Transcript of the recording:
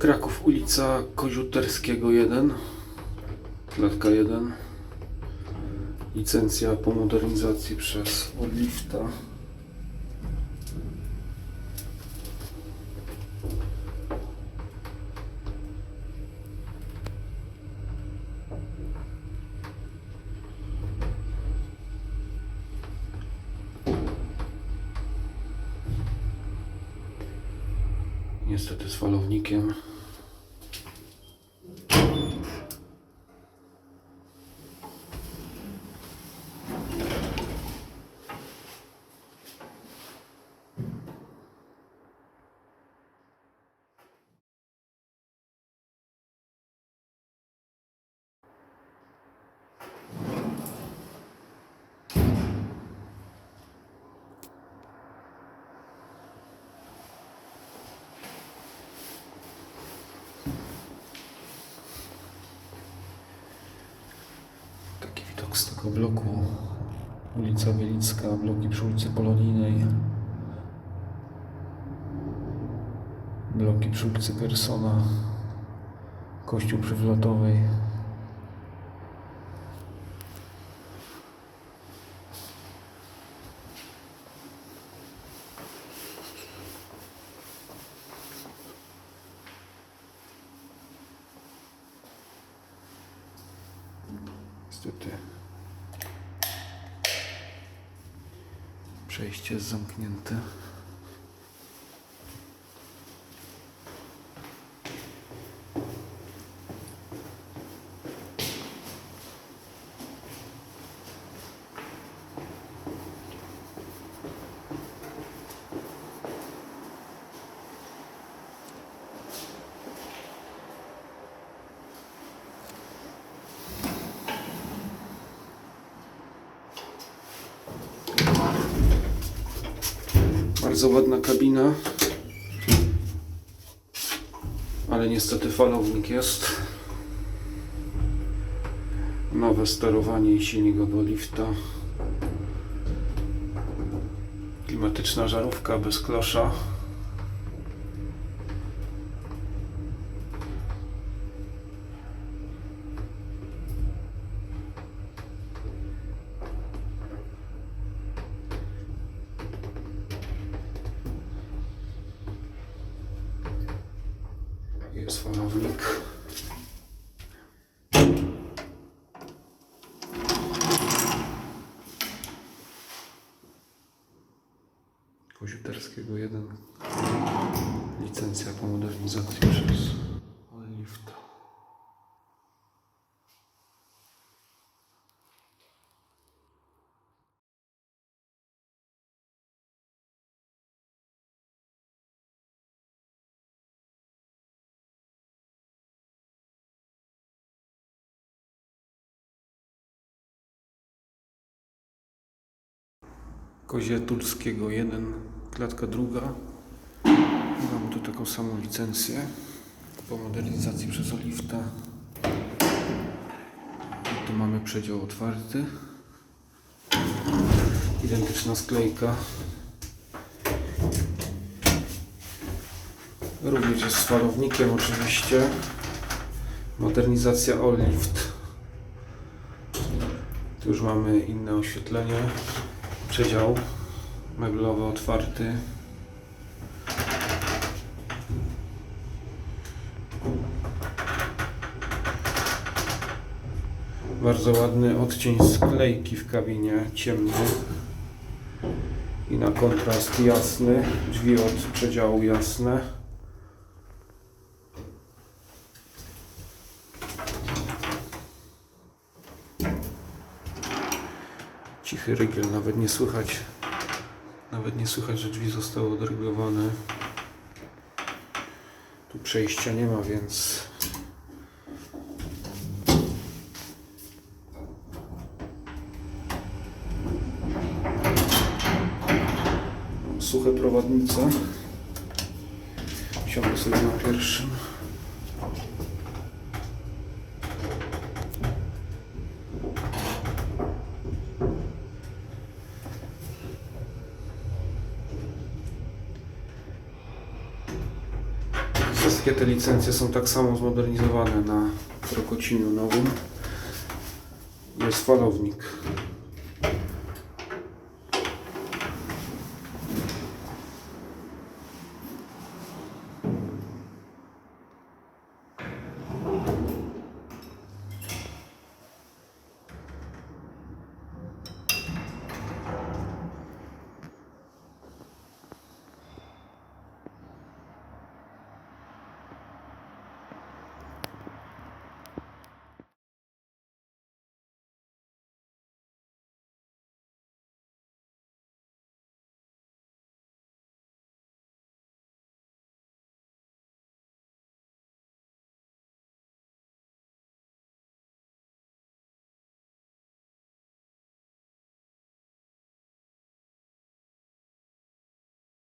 Kraków, ulica Koziuterskiego 1, klatka 1. Licencja po modernizacji przez Orlifta. Niestety z falownikiem. Tego bloku. Ulica Wielicka, bloki przy ulicy Polonijnej. Bloki przy ulicy Gersona. Kościół przy Wlotowej. Niestety. Przejście jest zamknięte. Bardzo ładna kabina. Ale niestety falownik jest. Nowe sterowanie i silnik od lifta. Klimatyczna żarówka bez klosza. Jest falownik. Koziuterskiego 1. Licencja po modernizacji przez Koziatulskiego 1, klatka druga. Mamy tu taką samą licencję po modernizacji przez Olifta. I tu mamy przedział otwarty. Identyczna sklejka. Również jest z falownikiem oczywiście. Modernizacja Olift. Tu już mamy inne oświetlenie. Przedział meblowy otwarty. Bardzo ładny odcień sklejki w kabinie, ciemny. I na kontrast jasny. Drzwi od przedziału jasne. Cichy rygiel, nawet nie słychać. Nawet nie słychać, że drzwi zostały odrygowane. Tu przejścia nie ma, więc suche prowadnice. Siądę sobie na pierwszym. Wszystkie te licencje są tak samo zmodernizowane na Krokociniu nowym. Jest falownik